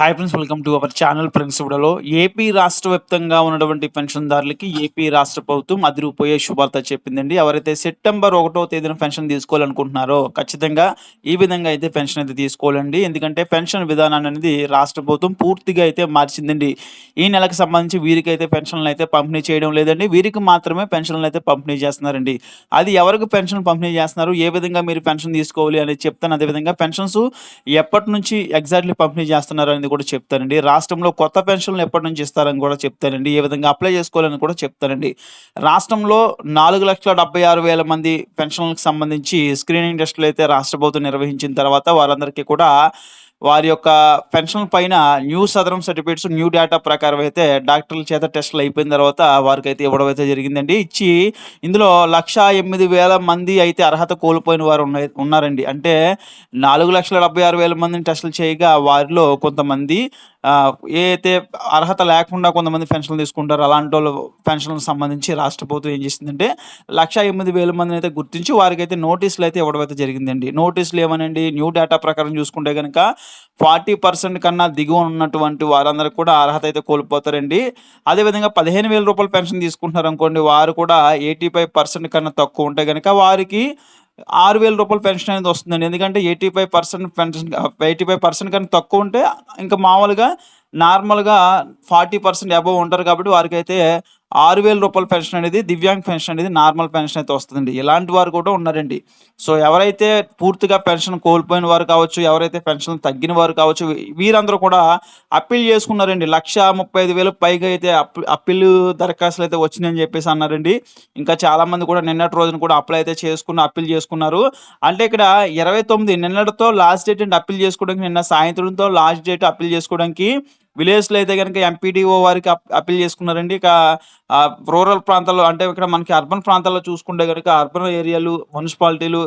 Hi friends welcome to our channel friends AP రాష్ట్ర వ్యాప్తంగా ఉన్నటువంటి పెన్షన్దారులకి ఏపీ రాష్ట్ర ప్రభుత్వం అదిరిపోయే శుభార్త చెప్పిందండి. ఎవరైతే సెప్టెంబర్ ఒకటో తేదీన పెన్షన్ తీసుకోవాలనుకుంటున్నారో ఖచ్చితంగా ఈ విధంగా అయితే పెన్షన్ అయితే తీసుకోవాలండి. ఎందుకంటే పెన్షన్ విధానాన్ని అనేది రాష్ట్ర ప్రభుత్వం పూర్తిగా అయితే మార్చిందండి. ఈ నెలకు సంబంధించి వీరికి అయితే పెన్షన్లు అయితే పంపిణీ చేయడం లేదండి. వీరికి మాత్రమే పెన్షన్లు అయితే పంపిణీ చేస్తున్నారండి. అది ఎవరికి పెన్షన్ పంపిణీ చేస్తున్నారు? ఏ విధంగా మీరు పెన్షన్ తీసుకోవాలి అనేది చెప్తాను. అదేవిధంగా పెన్షన్స్ ఎప్పటి నుంచి ఎగ్జాక్ట్లీ పంపిణీ చేస్తున్నారు అనేది కూడా చెప్తానండి రాష్ట్రంలో కొత్త పెన్షన్లు ఎప్పటి నుంచి ఇస్తారని కూడా చెప్తానండి ఏ విధంగా అప్లై చేసుకోవాలని కూడా చెప్తానండి రాష్ట్రంలో నాలుగు లక్షల డెబ్బై ఆరు వేల మంది పెన్షన్లకు సంబంధించి స్క్రీనింగ్ టెస్టులు అయితే రాష్ట్ర ప్రభుత్వం నిర్వహించిన తర్వాత వారందరికీ కూడా వారి యొక్క పెన్షన్ పైన new Sadarem certificates new data ప్రకారం అయితే డాక్టర్ల చేత టెస్టులు అయిపోయిన తర్వాత వారికి అయితే ఇవ్వడం అయితే జరిగిందండి. ఇచ్చి ఇందులో లక్ష ఎనిమిది వేల మంది అయితే అర్హత కోల్పోయిన వారు ఉన్నారండి. అంటే నాలుగు లక్షల డెబ్బై ఆరు వేల మందిని టెస్టులు చేయగా వారిలో కొంతమంది ఏ అయితే అర్హత లేకుండా కొంతమంది పెన్షన్లు తీసుకుంటారు అలాంటి వాళ్ళు పెన్షన్లకు సంబంధించి రాష్ట్ర ప్రభుత్వం ఏం చేసిందంటే లక్ష ఎనిమిది వేల మందిని అయితే గుర్తించి వారికి అయితే నోటీసులు అయితే ఇవ్వడం అయితే జరిగిందండి. నోటీసులు ఏమనండి? న్యూ డేటా ప్రకారం చూసుకుంటే కనుక ఫార్టీ పర్సెంట్ కన్నా దిగువ ఉన్నటువంటి వారందరికీ కూడా అర్హత అయితే కోల్పోతారండి. అదేవిధంగా పదిహేను వేల రూపాయల పెన్షన్ తీసుకుంటున్నారు అనుకోండి వారు కూడా ఎయిటీ ఫైవ్ పర్సెంట్ కన్నా తక్కువ ఉంటే కనుక వారికి ఆరు వేల రూపాయల పెన్షన్ అనేది వస్తుందండి. ఎందుకంటే eighty five percent pension eighty five percent కన్నా తక్కువ ఉంటే ఇంకా మామూలుగా నార్మల్గా ఫార్టీ పర్సెంట్ అబవ్ ఉంటారు కాబట్టి వారికి అయితే ఆరు వేల రూపాయల పెన్షన్ అనేది దివ్యాంగ్ పెన్షన్ అనేది నార్మల్ పెన్షన్ అయితే వస్తుందండి. ఇలాంటి వారు కూడా ఉన్నారండి. సో ఎవరైతే పూర్తిగా పెన్షన్ కోల్పోయిన వారు కావచ్చు ఎవరైతే పెన్షన్ తగ్గిన వారు కావచ్చు వీరందరూ కూడా అప్పీల్ చేసుకున్నారండి. లక్ష ముప్పై ఐదు వేలకు పైగా అయితే అప్పీల్ దరఖాస్తులు అయితే వచ్చినాయని చెప్పేసి అన్నారండి. ఇంకా చాలామంది కూడా నిన్నటి రోజున కూడా అప్లై అయితే చేసుకున్న అప్పీల్ చేసుకున్నారు. అంటే ఇక్కడ ఇరవై తొమ్మిది నిన్నటితో లాస్ట్ డేట్ అండి. అప్పీల్ చేసుకోవడానికి నిన్న సాయంత్రంతో లాస్ట్ డేట్ అప్పీల్ చేసుకోవడానికి విలేజ్లో అయితే కనుక ఎంపీడీఓ వారికి అప్- అప్పీల్ చేసుకున్నారండి. ఇక రూరల్ ప్రాంతాల్లో అంటే ఇక్కడ మనకి అర్బన్ ప్రాంతాల్లో చూసుకుంటే కనుక అర్బన్ ఏరియాలు మున్సిపాలిటీలు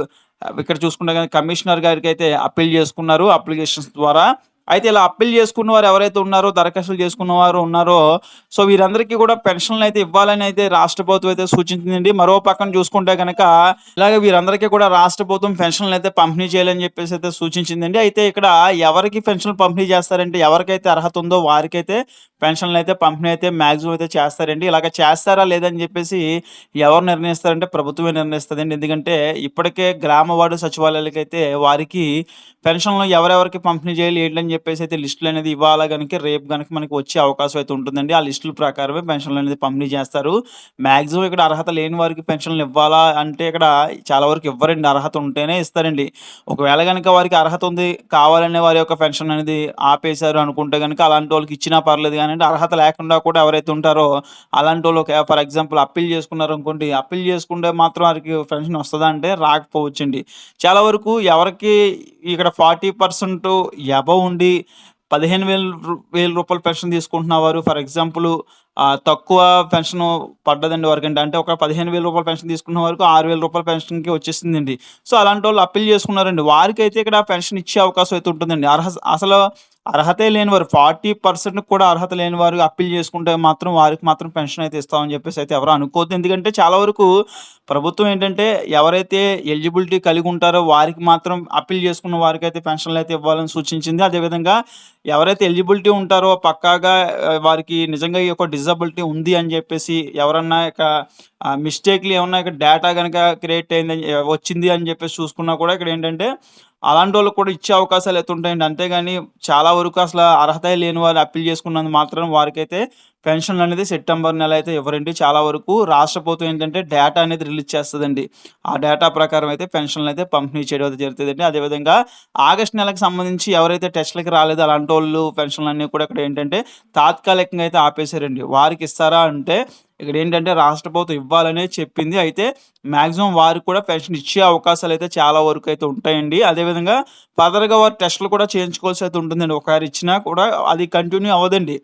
ఇక్కడ చూసుకుంటే కనుక కమిషనర్ గారికి అయితే అప్పీల్ చేసుకున్నారు అప్లికేషన్స్ ద్వారా. అయితే ఇలా అప్పీల్ చేసుకున్న వారు ఎవరైతే ఉన్నారో దరఖాస్తులు చేసుకున్న వారు ఉన్నారో సో వీరందరికీ కూడా పెన్షన్లు అయితే ఇవ్వాలని అయితే రాష్ట్ర ప్రభుత్వం అయితే సూచించిందండి. మరో పక్కన చూసుకుంటే కనుక ఇలాగే వీరందరికీ కూడా రాష్ట్ర ప్రభుత్వం పెన్షన్లు అయితే పంపిణీ చేయాలని చెప్పేసి అయితే సూచించిందండి. అయితే ఇక్కడ ఎవరికి పెన్షన్లు పంపిణీ చేస్తారంటే ఎవరికైతే అర్హత ఉందో వారికైతే పెన్షన్లు అయితే పంపిణీ అయితే మ్యాక్సిమం అయితే చేస్తారండి. ఇలాగ చేస్తారా లేదని చెప్పేసి ఎవరు నిర్ణయిస్తారంటే ప్రభుత్వమే నిర్ణయిస్తుందండి. ఎందుకంటే ఇప్పటికే గ్రామ వార్డు సచివాలయాలకైతే అయితే వారికి పెన్షన్లు ఎవరెవరికి పంపిణీ చేయాలి ఏంటని చెప్పేసి అయితే లిస్టులు అనేది ఇవ్వాలా కనుక రేపు కనుక మనకి వచ్చే అవకాశం అయితే ఉంటుందండి. ఆ లిస్టుల ప్రకారమే పెన్షన్లు అనేది పంపిణీ చేస్తారు. మ్యాక్సిమం ఇక్కడ అర్హత లేని వారికి పెన్షన్లు ఇవ్వాలా అంటే ఇక్కడ చాలా వరకు ఇవ్వరండి అర్హత ఉంటేనే ఇస్తారండి. ఒకవేళ కనుక వారికి అర్హత ఉంది కావాలనే వారి యొక్క పెన్షన్ అనేది ఆపేశారు అనుకుంటే కనుక అలాంటి వాళ్ళకి ఇచ్చినా పర్లేదు కానీ అర్హత లేకుండా కూడా ఎవరైతే ఉంటారో అలాంటి వాళ్ళు ఫర్ ఎగ్జాంపుల్ అప్పీల్ చేసుకున్నారు అనుకోండి అప్పీల్ చేసుకుంటే మాత్రం వారికి పెన్షన్ వస్తుందా అంటే రాకపోవచ్చండి. చాలా వరకు ఎవరికి ఇక్కడ ఫార్టీ పర్సెంట్ ఎబవ్ ఉండి పదిహేను వేల వేల రూపాయల పెన్షన్ తీసుకుంటున్న వారు ఫర్ ఎగ్జాంపుల్ తక్కువ పెన్షన్ పడ్డదండి వారికి అంటే ఒక పదిహేను వేల రూపాయల పెన్షన్ తీసుకున్న వరకు ఆరు వేల రూపాయల పెన్షన్కి వచ్చేసిందండి. సో అలాంటి వాళ్ళు అప్పీల్ చేసుకున్నారండి. వారికి అయితే ఇక్కడ పెన్షన్ ఇచ్చే అవకాశం అయితే ఉంటుందండి. అర్హ అసలు అర్హతే లేని వారు ఫార్టీ పర్సెంట్ కూడా అర్హత లేని వారు అప్పీల్ చేసుకుంటే మాత్రం వారికి మాత్రం పెన్షన్ అయితే ఇస్తామని చెప్పేసి అయితే ఎవరు అనుకోవద్దు. ఎందుకంటే చాలా వరకు ప్రభుత్వం ఏంటంటే ఎవరైతే ఎలిజిబిలిటీ కలిగి ఉంటారో వారికి మాత్రం అప్పీల్ చేసుకున్న వారికి అయితే పెన్షన్లు అయితే ఇవ్వాలని సూచించింది. అదేవిధంగా ఎవరైతే ఎలిజిబిలిటీ ఉంటారో పక్కాగా వారికి నిజంగా ఈ యొక్క డిజబిలిటీ ఉంది అని చెప్పేసి ఎవరన్నా ఇక మిస్టేక్లు ఏమన్నా ఇక డేటా కనుక క్రియేట్ అయింది వచ్చింది అని చెప్పేసి చూసుకున్నా కూడా ఇక్కడ ఏంటంటే అలాంటి వాళ్ళకి కూడా ఇచ్చే అవకాశాలు అయితే ఉంటాయండి. అంతేగాని చాలా వరకు అసలు అర్హత లేని వారు అప్పీల్ చేసుకున్నందుకు మాత్రం వారికైతే పెన్షన్ అనేది సెప్టెంబర్ నెల అయితే ఇవ్వరండి. చాలా వరకు రాష్ట్ర ప్రభుత్వం ఏంటంటే డేటా అనేది రిలీజ్ చేస్తుందండి. ఆ డేటా ప్రకారం అయితే పెన్షన్లు అయితే పంపిణీ చేయడం అయితే జరుగుతుందండి. అదేవిధంగా ఆగస్ట్ నెలకు సంబంధించి ఎవరైతే టెస్ట్లకి రాలేదు అలాంటి వాళ్ళు పెన్షన్లు అన్నీ కూడా ఇక్కడ ఏంటంటే తాత్కాలికంగా అయితే ఆపేశారండి. వారికి ఇస్తారా అంటే ఇక్కడ ఏంటంటే రాష్ట్ర ప్రభుత్వం ఇవ్వాలనే చెప్పింది. అయితే మ్యాక్సిమం వారికి కూడా పెన్షన్ ఇచ్చే అవకాశాలు అయితే చాలా వరకు అయితే ఉంటాయండి. అదేవిధంగా ఫర్దర్గా వారు టెస్టులు కూడా చేయించుకోవాల్సి అయితే ఉంటుందండి. ఒకసారి ఇచ్చినా కూడా అది కంటిన్యూ అవ్వదండి.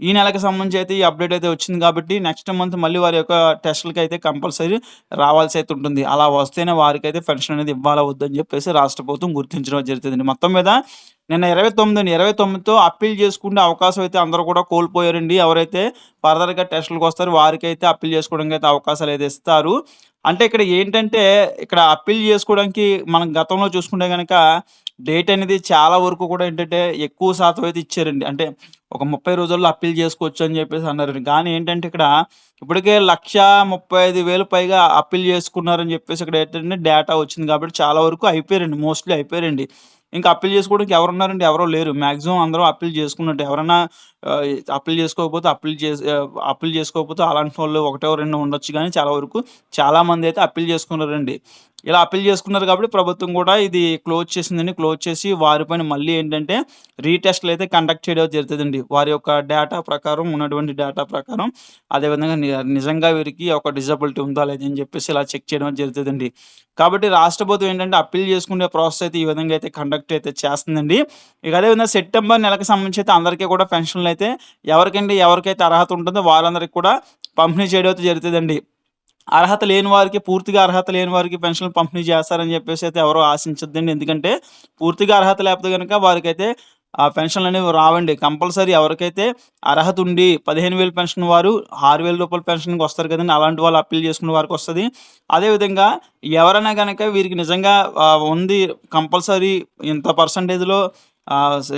ఈ నెలకు సంబంధించి అయితే ఈ అప్డేట్ అయితే వచ్చింది కాబట్టి నెక్స్ట్ మంత్ మళ్ళీ వారి యొక్క టెస్టులకి అయితే కంపల్సరీ రావాల్సి అయితే ఉంటుంది. అలా వస్తేనే వారికి అయితే పెన్షన్ అనేది ఇవ్వాలా వద్దని చెప్పేసి రాష్ట్ర ప్రభుత్వం గుర్తించడం జరుగుతుంది మొత్తం మీద నిన్న ఇరవై తొమ్మిది ఇరవై తొమ్మిదితో అప్పీల్ చేసుకునే అవకాశం అయితే అందరూ కూడా కోల్పోయారండి ఎవరైతే ఫర్దర్గా టెస్టులకు వస్తారు వారికి అయితే అప్పీల్ చేసుకోవడానికి అయితే అవకాశాలు అయితే ఇస్తారు అంటే ఇక్కడ ఏంటంటే ఇక్కడ అప్పీల్ చేసుకోవడానికి మనం గతంలో చూసుకుంటే కనుక డేట్ అనేది చాలా వరకు కూడా ఏంటంటే ఎక్కువ శాతం అయితే ఇచ్చారండి. అంటే ఒక 30 రోజుల్లో అప్పీల్ చేసుకోవచ్చు అని చెప్పేసి అన్నారండి. కానీ ఏంటంటే ఇక్కడ ఇప్పటికే 135,000 పైగా అప్పీల్ చేసుకున్నారని చెప్పేసి ఇక్కడ ఏంటంటే డేటా వచ్చింది కాబట్టి చాలా వరకు అయిపోయారండి. మోస్ట్‌లీ అయిపోయారండి. ఇంకా అప్పీల్ చేసుకోవడానికి ఎవరున్నారండి? ఎవరో లేరు. మాక్సిమం అందరూ అప్పీల్ చేసుకున్నట్టు ఎవరైనా అప్పీల్ చేసుకోకపోతే అప్పీల్ చేసి అప్పీల్ చేసుకోకపోతే అలాంటోళ్ళు ఒకటో రెండో ఉండొచ్చు కానీ చాలా వరకు చాలామంది అయితే అప్పీల్ చేసుకున్నారండి. ఇలా అప్పీల్ చేసుకున్నారు కాబట్టి ప్రభుత్వం కూడా ఇది క్లోజ్ చేసిందని క్లోజ్ చేసి వారిపైన మళ్ళీ ఏంటంటే రీటెస్ట్‌లు అయితే కండక్ట్ చేయడం జరుగుతుందండి. వారి యొక్క డేటా ప్రకారం ఉన్నటువంటి డేటా ప్రకారం అదేవిధంగా నిజంగా వీరికి ఒక డిజబిలిటీ ఉందా లేదని చెప్పేసి ఇలా చెక్ చేయడం జరుగుతుందండి. కాబట్టి రాష్ట్ర ప్రభుత్వం ఏంటంటే అప్పీల్ చేసుకునే ప్రాసెస్ అయితే ఈ విధంగా అయితే కండక్ట్ అయితే చేస్తుందండి. ఇక అదేవిధంగా సెప్టెంబర్ నెలకు సంబంధించి అయితే అందరికీ కూడా పెన్షన్‌లు అయితే ఎవరికంటే ఎవరికైతే అర్హత ఉంటుందో వాళ్ళందరికీ కూడా పంపిణీ చేయడం అయితే జరుగుతుందండి. అర్హత లేని వారికి పూర్తిగా అర్హత లేని వారికి పెన్షన్‌లు పంపిణీ చేస్తారని చెప్పేసి అయితే ఎవరు ఆశించద్దండి. ఎందుకంటే పూర్తిగా అర్హత లేకపోతే కనుక వారికైతే ఆ పెన్షన్‌లు అనేవి రావండి. కంపల్సరీ ఎవరికైతే అర్హత ఉండి 15,000 పెన్షన్ వారు ఆరు వేల రూపాయల పెన్షన్‌కి వస్తారు కదండి. అలాంటి వాళ్ళు అప్పీల్ చేసుకున్న వారికి వస్తుంది. అదేవిధంగా ఎవరైనా కనుక వీరికి నిజంగా ఉంది కంపల్సరీ ఇంత పర్సెంటేజ్‌లో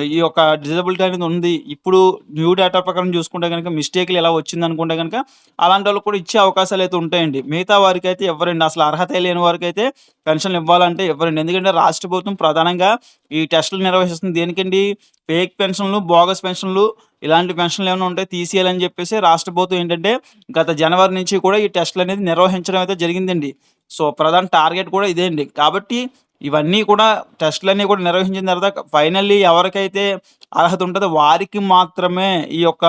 ఈ యొక్క డిజబిలిటీ అనేది ఉంది. ఇప్పుడు న్యూ డేటా ప్రకారం చూసుకుంటే గనక మిస్టేక్‌లు ఇలా వచ్చిందనుకుంటే గనక వాళ్ళు కూడా ఇచ్చే అవకాశాలు అయితే ఉంటాయండి. మిగతా వారికైతే ఎవరండి అసలు అర్హత లేని వారికైతే పెన్షన్‌లు ఇవ్వాలంటే ఇవ్వరండి. ఎందుకంటే రాష్ట్ర ప్రభుత్వం ప్రధానంగా ఈ టెస్టులు నిర్వహిస్తుంది దేనికండి? ఫేక్ పెన్షన్‌లు, బోగస్ పెన్షన్‌లు ఇలాంటి పెన్షన్‌లు ఏమైనా ఉంటే తీసేయాలని చెప్పేసి రాష్ట్ర ప్రభుత్వం ఏంటంటే గత జనవరి నుంచి కూడా ఈ టెస్టులు అనేది నిర్వహించడం అయితే జరిగిందండి. సో, ప్రధాన టార్గెట్ కూడా ఇదే అండి. కాబట్టి ఇవన్నీ కూడా టెస్టులన్నీ కూడా నిర్వహించిన తర్వాత ఫైనల్లీ ఎవరికైతే అర్హత ఉంటుందో వారికి మాత్రమే ఈ యొక్క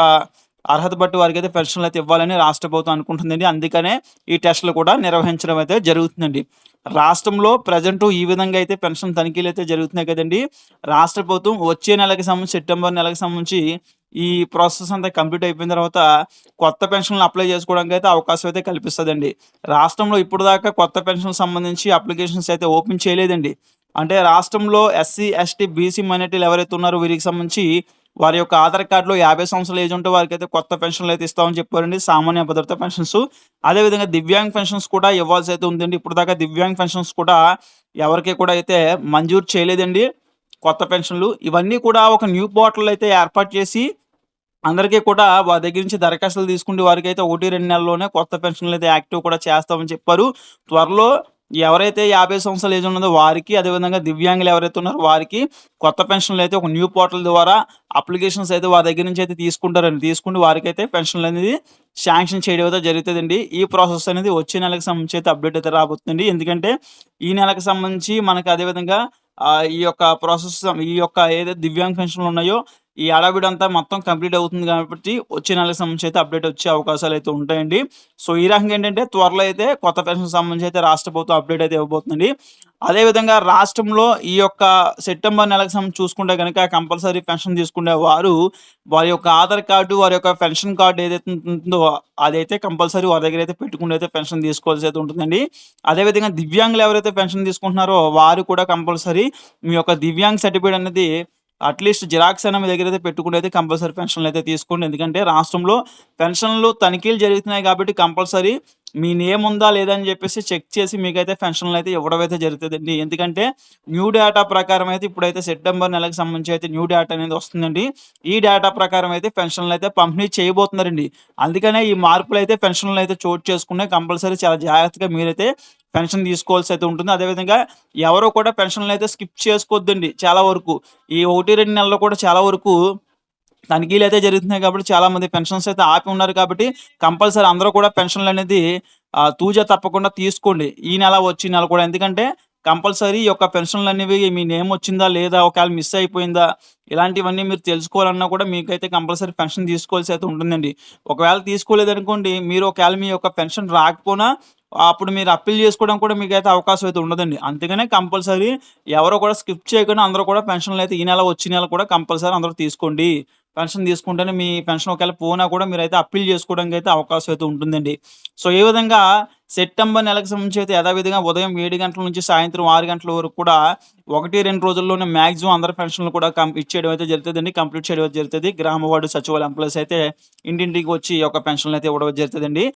అర్హత బట్టి వారికైతే పెన్షన్‌లు అయితే ఇవ్వాలని రాష్ట్ర ప్రభుత్వం అనుకుంటుందండి. అందుకనే ఈ టెస్టులు కూడా నిర్వహించడం అయితే జరుగుతుందండి. రాష్ట్రంలో ప్రజెంట్ ఈ విధంగా అయితే పెన్షన్ తనిఖీలు అయితే జరుగుతున్నాయి కదండీ! రాష్ట్ర ప్రభుత్వం వచ్చే నెలకి సంబంధించి సెప్టెంబర్ నెలకు సంబంధించి ఈ ప్రాసెస్ అంతా కంప్లీట్ అయిపోయిన తర్వాత కొత్త పెన్షన్‌లు అప్లై చేసుకోవడానికి అయితే అవకాశం అయితే కల్పిస్తుందండి రాష్ట్రంలో ఇప్పుడు దాకా కొత్త పెన్షన్‌కి సంబంధించి అప్లికేషన్స్ అయితే ఓపెన్ చేయలేదండి. అంటే రాష్ట్రంలో ఎస్సీ, ఎస్టీ, బీసీ మైనార్టీలు ఎవరైతే ఉన్నారో వీరికి సంబంధించి వారి యొక్క ఆధార్ కార్డులో యాభై సంవత్సరాల ఏజ్ ఉంటే వారికైతే కొత్త పెన్షన్‌లు అయితే ఇస్తామని చెప్పారండి. సామాన్య భద్రత పెన్షన్స్. అదేవిధంగా దివ్యాంగ్ పెన్షన్స్ కూడా ఇవ్వాల్సి అయితే ఉందండి. ఇప్పటిదాకా దివ్యాంగ్ పెన్షన్స్ కూడా ఎవరికీ కూడా అయితే మంజూరు చేయలేదండి. కొత్త పెన్షన్‌లు. ఇవన్నీ కూడా ఒక న్యూ పోర్టల్ అయితే ఏర్పాటు చేసి అందరికీ కూడా వారి దగ్గర నుంచి దరఖాస్తులు తీసుకుంటే వారికైతే 1, 2 నెలల్లోనే కొత్త పెన్షన్‌లు అయితే యాక్టివ్ కూడా చేస్తామని చెప్పారు. త్వరలో ఎవరైతే యాభై సంవత్సరాలు ఏజ్ ఉన్నదో వారికి అదేవిధంగా దివ్యాంగులు ఎవరైతే ఉన్నారో వారికి కొత్త పెన్షన్‌లు అయితే ఒక న్యూ పోర్టల్ ద్వారా అప్లికేషన్స్ అయితే వారి దగ్గర నుంచి అయితే తీసుకుంటారండి. తీసుకుంటే వారికైతే పెన్షన్‌లు అనేది శాంక్షన్ చేయడం అయితే జరుగుతుందండి ఈ ప్రాసెస్ అనేది వచ్చే నెలకు సంబంధించి అయితే అప్డేట్ అయితే రాబోతుంది ఎందుకంటే ఈ నెలకు సంబంధించి మనకు అదేవిధంగా ఈ యొక్క ప్రాసెస్ ఈ యొక్క ఏదైతే దివ్యాంగ్ పెన్షన్‌లు ఉన్నాయో ఈ హడావిడంతా మొత్తం కంప్లీట్ అవుతుంది కాబట్టి వచ్చే నెలకు సంబంధించి అయితే అప్డేట్ వచ్చే అవకాశాలు అయితే ఉంటాయండి. సో, ఈ రకంగా ఏంటంటే త్వరలో అయితే కొత్త పెన్షన్ సంబంధించి అయితే రాష్ట్ర ప్రభుత్వం అప్డేట్ అయితే ఇవ్వబోతుందండి. అదేవిధంగా రాష్ట్రంలో ఈ యొక్క సెప్టెంబర్ నెలకు సంబంధించి చూసుకుంటే కనుక కంపల్సరీ పెన్షన్ తీసుకునే వారు వారి యొక్క ఆధార్ కార్డు, వారి యొక్క పెన్షన్ కార్డు ఏదైతే ఉంటుందో అదైతే కంపల్సరీ వారి దగ్గర అయితే పెట్టుకొని అయితే పెన్షన్ తీసుకోవాల్సి అయితే ఉంటుందండి. అదేవిధంగా దివ్యాంగులు ఎవరైతే పెన్షన్ తీసుకుంటున్నారో వారు కూడా కంపల్సరీ మీ యొక్క దివ్యాంగ్ సర్టిఫికేట్ అనేది అట్‌లీస్ట్ జిరాక్స్ అయినా మీ దగ్గర అయితే పెట్టుకుంటే అయితే కంపల్సరీ పెన్షన్‌లు అయితే తీసుకోండి. ఎందుకంటే రాష్ట్రంలో పెన్షన్‌లు తనిఖీలు జరుగుతున్నాయి కాబట్టి కంపల్సరీ మీ నేమ్ ఉందా లేదా అని చెప్పేసి చెక్ చేసి మీకైతే పెన్షన్‌లు అయితే ఇవ్వడం అయితే జరుగుతుందండి ఎందుకంటే న్యూ డేటా ప్రకారం అయితే ఇప్పుడైతే సెప్టెంబర్ నెలకు సంబంధించి అయితే న్యూ డేటా అనేది వస్తుందండి. ఈ డేటా ప్రకారం అయితే పెన్షన్‌లు అయితే పంపిణీ చేయబోతున్నారండి. అందుకనే ఈ మార్పులు అయితే పెన్షన్లు అయితే చోటు చేసుకున్నాయి. కంపల్సరీ చాలా జాగ్రత్తగా మీరైతే పెన్షన్ తీసుకోవాల్సి అయితే ఉంటుంది. అదేవిధంగా ఎవరు కూడా పెన్షన్‌లు అయితే స్కిప్ చేసుకోవద్దండి చాలా వరకు. ఈ 1, 2 నెలల్లో కూడా చాలా వరకు తనిఖీలు అయితే జరుగుతున్నాయి కాబట్టి చాలా మంది పెన్షన్స్ అయితే ఆపి ఉన్నారు కాబట్టి కంపల్సరీ అందరూ కూడా పెన్షన్‌లు అనేది తూజా తప్పకుండా తీసుకోండి. ఈ నెల, వచ్చే నెల కూడా. ఎందుకంటే కంపల్సరీ ఈ యొక్క పెన్షన్‌లు అనేవి మీ నేమ్ వచ్చిందా లేదా? ఒకవేళ మిస్ అయిపోయిందా? ఇలాంటివన్నీ మీరు తెలుసుకోవాలన్నా కూడా మీకైతే కంపల్సరీ పెన్షన్ తీసుకోవాల్సి అయితే ఉంటుందండి. ఒకవేళ తీసుకోలేదనుకోండి మీరు ఒకవేళ మీ యొక్క పెన్షన్ రాకపోయినా అప్పుడు మీరు అప్పీల్ చేసుకోవడం కూడా మీకైతే అవకాశం అయితే ఉండదండి. అందుకనే కంపల్సరీ ఎవరో కూడా స్కిప్ చేయకుండా అందరూ కూడా పెన్షన్‌లు అయితే ఈ నెల, వచ్చే నెల కూడా కంపల్సరీ అందరూ తీసుకోండి. పెన్షన్ తీసుకుంటేనే మీ పెన్షన్ ఒకవేళ పోనా కూడా మీరైతే అప్పీల్ చేసుకోవడానికి అయితే అవకాశం అయితే ఉంటుందండి. సో, ఈ విధంగా సెప్టెంబర్ నెలకు సంబంధించి అయితే యథావిధిగా ఉదయం ఏడు గంటల నుంచి సాయంత్రం ఆరు గంటల వరకు కూడా 1, 2 రోజుల్లోనే మ్యాక్సిమం అందరి పెన్షన్‌లు కూడా కం ఇచ్చేయడం అయితే జరుగుతుందండి. కంప్లీట్ చేయడం జరుగుతుంది. గ్రామ వార్డు సచివాలయ ఎంప్లాయీస్ అయితే ఇంటింటికి వచ్చి ఈ యొక్క పెన్షన్‌లు అయితే ఇవ్వడం జరుగుతుందండి.